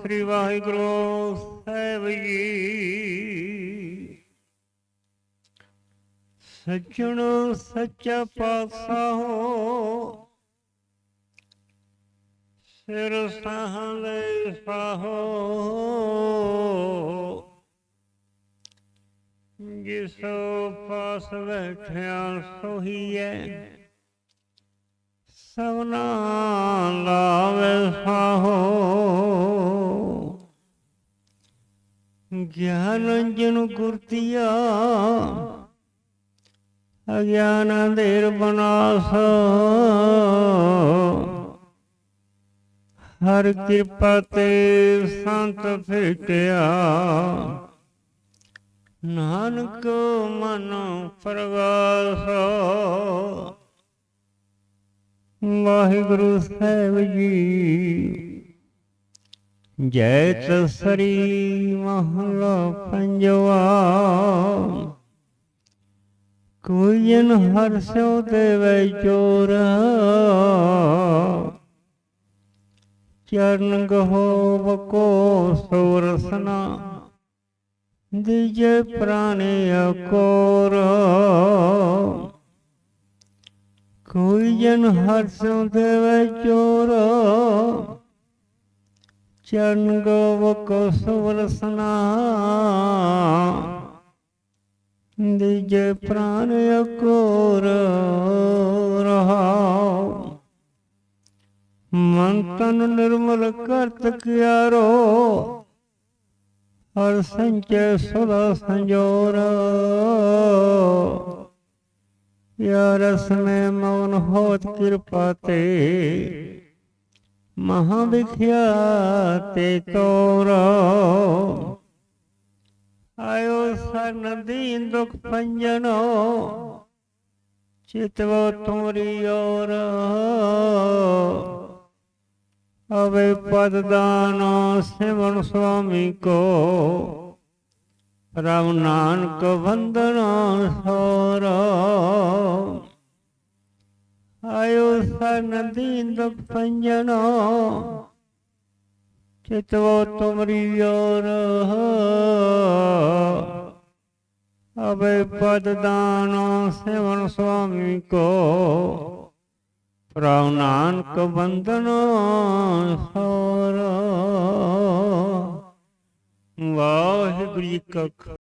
ਸ੍ਰੀ ਵਾਹਿਗੁਰੂ ਸਾਹਿਬ ਜੀ। ਸੱਚਣ ਸੱਚਾ ਪਾਤਸ਼ਾਹ ਸਿਰ ਸਾਹ ਸਾਹਲੇ ਸਾਹੋ। ਜਿਸ ਪਾਸ ਬੈਠਿਆ ਸੋਹੀਐ। ਸਵਨਾ ਗਿਆਨ ਜਨ ਗੁਰਤੀਆ ਅਗਿਆਨ ਅੰਧੇਰ ਬਨਾਸ ਹਰ ਕਿਰਪਾ ਤੇ ਸੰਤ ਭੇਟਿਆ। ਨਾਨਕ ਮਨ ਪ੍ਰਗਾਸ ਵਾਹਿਗੁਰੂ ਸਾਹਿਬ ਜੀ ਜੈ ਤਸਰੀ ਮਹਲਾ ਪੰਜਵਾ। ਕੋਈ ਜਨ ਹਰਸਿਓ ਦੇਵੈ ਚੋਰ। ਚਰਨ ਗਹੋ ਬਕੋ ਸੋਰਸਨਾ ਦਿਜੇ ਪ੍ਰਾਣੇ ਅਕੋਰ। ਕੋਈ ਜਨ ਹਰਸਿਓ ਦੇਵੈ ਚੋਰ। ਚਰਨ ਗੋ ਬਕੋ ਸੋਰਸਨਾ ਦਿਜੇ ਪ੍ਰਾਨ ਅਕੋਰ ਰਹਾਉ ਮਨ ਤਨ ਨਿਰਮਲ ਕਰਤ ਕਿਆਰੋ ਹਰ ਸੰਚੈ ਸਦਾ ਸੰਜੋਰ। ਯਾ ਰਸ ਮੈਂ ਮੌਨ ਹੋਤ ਕਿਰਪਾ ਤੇ। ਮਹਾ ਵਿਖਿਆ ਤੇ ਤੋਰ। ਆਇਓ ਸਰਨ ਦੀਨ ਦੁਖ ਪੰਜਨੋ ਚਿਤਵ ਤੁਮਰੀ ਔਰ। ਅਵੇ ਪਦ ਦਾਨ ਸਿਮਰਨ ਸੁਆਮੀ ਕੋ, ਰਾਮ ਨਾਨਕ ਵੰਦਨਾ ਸੋਰ। ਆਇਓ ਸਰਨ ਦੀਨ ਤੁਮਰੀ ਔਰ ਅਵੇ ਪਦ ਦਾਨ ਸਿਮਰਨ ਸੁਆਮੀ ਕੋ ਪ੍ਰਭ ਨਾਨਕ ਬੰਦਨ ਸੋਰ ਵਾਹਿਗੁਰੂ ਜੀ ਕਾ